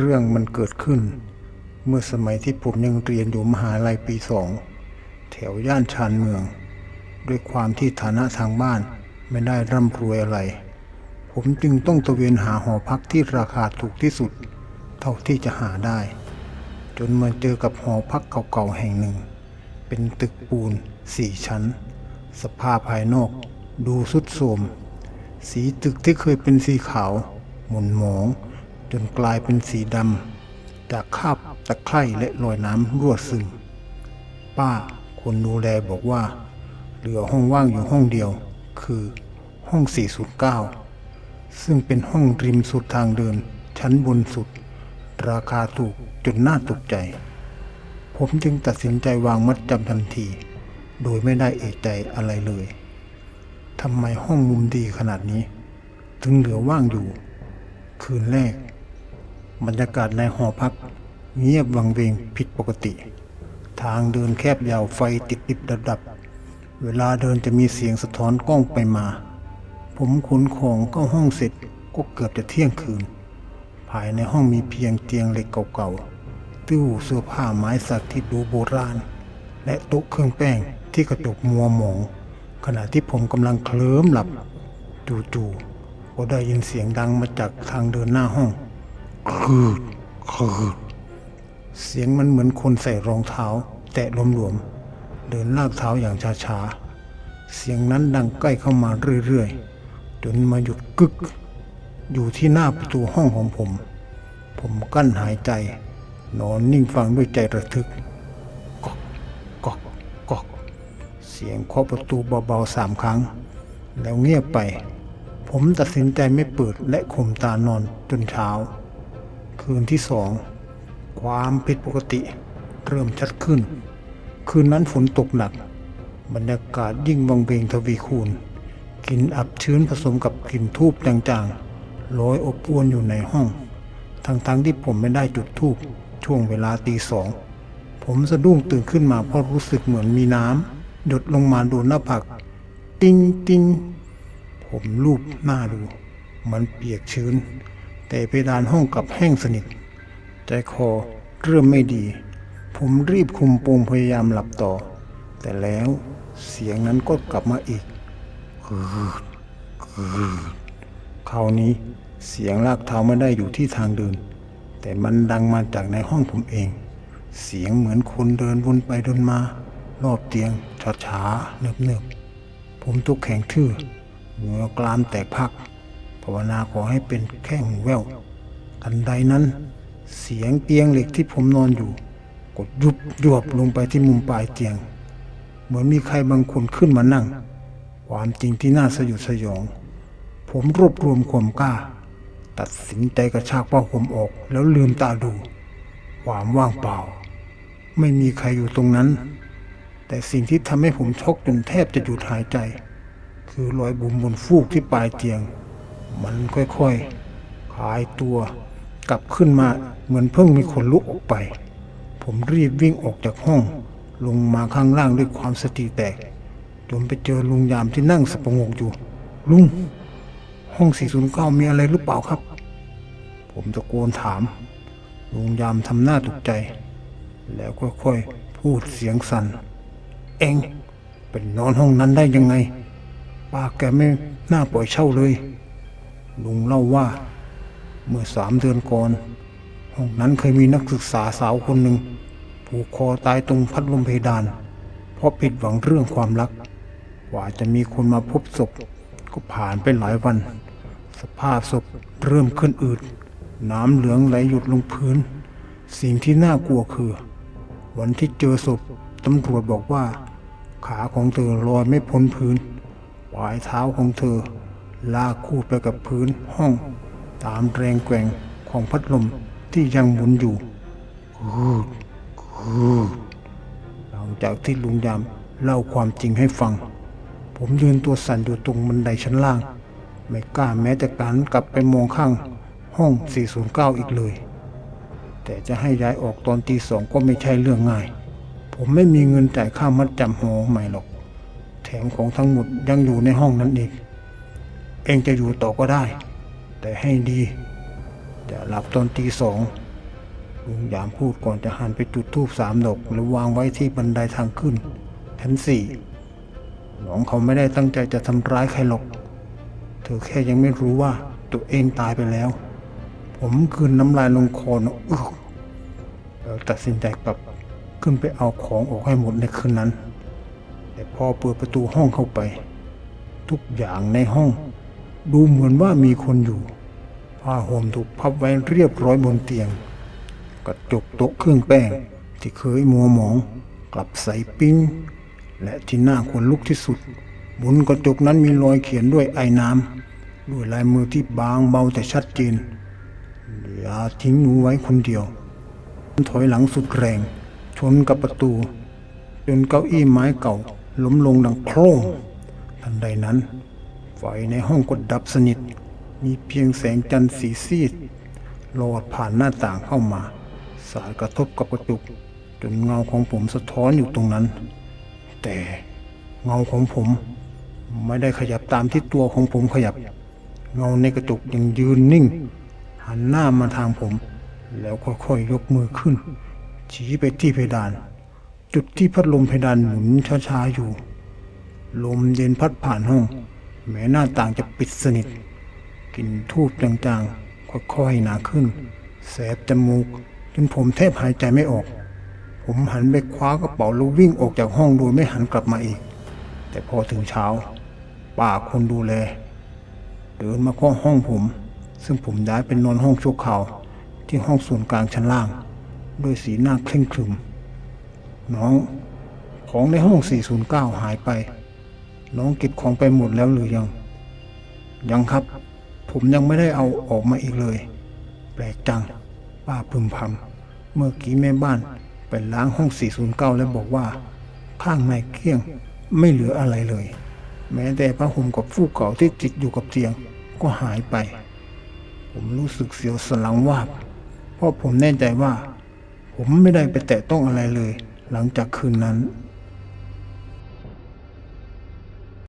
เรื่องมันเกิดขึ้น เมื่อสมัยที่ผมยังเรียนอยู่มหาลัยปีสองแถวย่านชานเมือง ด้วยความที่ฐานะทางบ้านไม่ได้ร่ำรวยอะไร ผมจึงต้องตะเวนหาหอพักที่ราคาถูกที่สุด เท่าที่จะหาได้ จนมาเจอกับหอพักเก่าๆแห่งหนึ่ง เป็นตึกปูนสี่ชั้น สภาพภายนอกดูสุดโทรมสีตึกที่เคยเป็นสีขาว หม่นหมอง จนกลายเป็นสีดำจากคราบตะไคร่และรอยน้ำรั่วซึม ป้าคนดูแลบอกว่า เหลือห้องว่างอยู่ห้องเดียว คือห้อง 409 ซึ่งเป็นห้องริมสุดทางเดิน ชั้นบนสุด ราคาถูกจนน่าตกใจ ผมจึงตัดสินใจวางมัดจำทันที โดยไม่ได้เอกใจอะไรเลยทำไมห้องมุมดีขนาดนี้ ถึงเหลือว่างอยู่ คืนแรก บรรยากาศในหอพัก เงียบวังเวงผิดปกติ ทางเดินแคบยาวไฟติดดิบดับดับ เวลาเดินจะมีเสียงสะท้อนกล้องไปมา ผมขนของเข้าห้องเสร็จก็เกือบจะเที่ยงคืน ภายในห้องมีเพียงเตียงเหล็กเก่าๆ ตู้เสื้อผ้าไม้สักที่ดูโบราณ และโต๊ะเครื่องแป้งที่กระจกมัวหมองขณะที่ผมกำลังเคลิ้มหลับ จู่ๆก็ได้ยินเสียงดังมาจากทางเดินหน้าห้อง คืดคืดเสียงมันเหมือนคนใส่รองเท้า แตะหลวมๆ เดินลากเท้าอย่างช้าๆ เสียงนั้นดังใกล้เข้ามาเรื่อยๆ จนมาหยุดกึก อยู่ที่หน้าประตูห้องของผม ผมกั้นหายใจ นอนนิ่งฟังด้วยใจระทึกก๊อกก๊อกก๊อกเสียงเคาะประตูเบาๆสามครั้ง แล้วเงียบไป ผมตัดสินใจไม่เปิดและข่มตานอนจนเช้า คืนที่สองความผิดปกติเริ่มชัดขึ้น คืนนั้นฝนตกหนัก บรรยากาศยิ่งวังเวงทวีคูณกลิ่นอับชื้นผสมกับกลิ่นทูบจางๆลอยอบอวนอยู่ในห้องทั้งๆที่ผมไม่ได้จุดทูบช่วงเวลาตีสองผมสะดุ้งตื่นขึ้นมาเพราะรู้สึกเหมือนมีน้ำหยดลงมาโดนหน้าผากติ้งติ้งผมลูบหน้าดู มันเปียกชื้น แต่เพดานห้องกลับแห้งสนิท ใจคอเริ่มไม่ดี ผมรีบคุมโปงพยายามหลับต่อ แต่แล้วเสียงนั้นก็กลับมาอีกคืดคืดคราวนี้เสียงลากเท้าไม่ได้อยู่ที่ทางเดิน แต่มันดังมาจากในห้องผมเอง เสียงเหมือนคนเดินวนไปเดินมา รอบเตียงช้าๆเนิบๆผมตุกแข็งทื่อเหงื่อกลามแตกพัก ภาวนาขอให้เป็นแค่หูแว่วทันใดนั้น เสียงเตียงเหล็กที่ผมนอนอยู่ กดยุบยวบลงไปที่มุมปลายเตียง เหมือนมีใครบางคนขึ้นมานั่ง ความจริงที่น่าสยดสยอง ผมรวบรวมความกล้า ตัดสินใจกระชากผ้าห่มออกแล้วลืมตาดู ความว่างเปล่า ไม่มีใครอยู่ตรงนั้น แต่สิ่งที่ทำให้ผมช็อกจนแทบจะหยุดหายใจ คือรอยบุ๋มบนฟูกที่ปลายเตียง มันค่อยๆคลายตัวกลับขึ้นมาเหมือนเพิ่งมีคนลุกออกไป ผมรีบวิ่งออกจากห้อง ลงมาข้างล่างด้วยความสติแตก จนไปเจอลุงยามที่นั่งสะปงกอยู่ ลุง ห้อง 409 มีอะไรหรือเปล่าครับ ผมตะโกนถาม ลุงยามทำหน้าตกใจ แล้วค่อยๆ พูดเสียงสัน่น เองเป็นนอนห้องนั้นได้ยังไงป้าแกไม่น่าปล่อยเช่าเลย ลุงเล่าว่า เมื่อสามเดือนก่อน ห้องนั้นเคยมีนักศึกษาสาวคนหนึ่งผูกคอตายตรงพัดลมเพดาน เพราะผิดหวังเรื่องความรัก กว่าจะมีคนมาพบศพ ก็ผ่านไปหลายวัน สภาพศพเริ่มขึ้นอืด น้ำเหลืองไหลหยุดลงพื้น สิ่งที่น่ากลัวคือ วันที่เจอศพตำรวจบอกว่า ขาของเธอลอยไม่พ้นพื้นปลายเท้าของเธอ ลากคู่ไปกับพื้นห้อง ตามแรงแกว่งของพัดลมที่ยังหมุนอยู่คืดคืดหลังจากที่ลุงยามเล่าความจริงให้ฟัง ผมยืนตัวสั่นอยู่ตรงบันไดชั้นล่าง ไม่กล้าแม้แต่การกลับไปมองข้างห้อง 409 อีกเลย แต่จะให้ย้ายออกตอนตีสองก็ไม่ใช่เรื่องง่าย ผมไม่มีเงินจ่ายค่ามัดจำหอใหม่หรอก แถมของทั้งหมดยังอยู่ในห้องนั้นอีก เองจะอยู่ต่อก็ได้ แต่ให้ดีอย่าหลับตอนตีสองลุงยามพูดก่อนจะหันไปจุดธูปสามดอกแล้ววางไว้ที่บันไดทางขึ้นชั้นสี่น้องเขาไม่ได้ตั้งใจจะทำร้ายใครหรอก เธอแค่ยังไม่รู้ว่าตัวเองตายไปแล้ว ผมคืนน้ำลายลงคอนะอึกแล้วตัดสินใจกลับขึ้นไปเอาของออกให้หมดในคืนนั้น แต่พอเปิดประตูห้องเข้าไป ทุกอย่างในห้อง ดูเหมือนว่ามีคนอยู่ ผ้าห่มถูกพับไว้เรียบร้อยบนเตียง กระจกโต๊ะเครื่องแป้งที่เคยมัวหมอง กลับใสปิ้ง และที่น่าขนลุกที่สุด บนกระจกนั้นมีรอยเขียนด้วยไอ้น้ำด้วยลายมือที่บางเบาแต่ชัดเจนอย่าทิ้งหนูไว้คนเดียว ถอยหลังสุดแรง ชนกับประตู จนเก้าอี้ไม้เก่าล้มลงดังโครมทันใดนั้น ไฟในห้องก็ดับสนิท มีเพียงแสงจันทร์สีซีดลอดผ่านหน้าต่างเข้ามา สาดกระทบกับกระจกจนเงาของผมสะท้อนอยู่ตรงนั้น แต่เงาของผมไม่ได้ขยับตามที่ตัวของผมขยับ เงาในกระจกยังยืนนิ่ง หันหน้ามาทางผม แล้วค่อยๆยกมือขึ้น ชี้ไปที่เพดาน จุดที่พัดลมเพดานหมุนช้าๆอยู่ ลมเย็นพัดผ่านห้อง แม้หน้าต่างจะปิดสนิทกลิ่นทูบจางๆค่อยๆหนาขึ้น แสบจมูก จนผมแทบหายใจไม่ออก ผมหันไปคว้ากระเป๋าแล้ววิ่งออกจากห้องโดยไม่หันกลับมาอีก แต่พอถึงเช้าป้าคนดูแล เดินมาเคาะห้องผม ซึ่งผมย้ายเป็นนอนห้องชั่วคราวที่ห้องส่วนกลางชั้นล่าง ด้วยสีหน้าเคร่งครึม น้อง ของในห้อง 409 หายไป น้องเก็บของไปหมดแล้วหรือยัง ยังครับ ผมยังไม่ได้เอาออกมาอีกเลย แปลกจัง ป้าพึมพำเมื่อกี้แม่บ้านไปล้างห้อง 409 แล้วบอกว่า ข้างในเกลี้ยงไม่เหลืออะไรเลย แม้แต่ผ้าห่มกับฟูกเก่าที่ติดอยู่กับเตียงก็หายไป ผมรู้สึกเสียวสลังวาบเพราะผมแน่ใจว่า ผมไม่ได้ไปแตะต้องอะไรเลย หลังจากคืนนั้น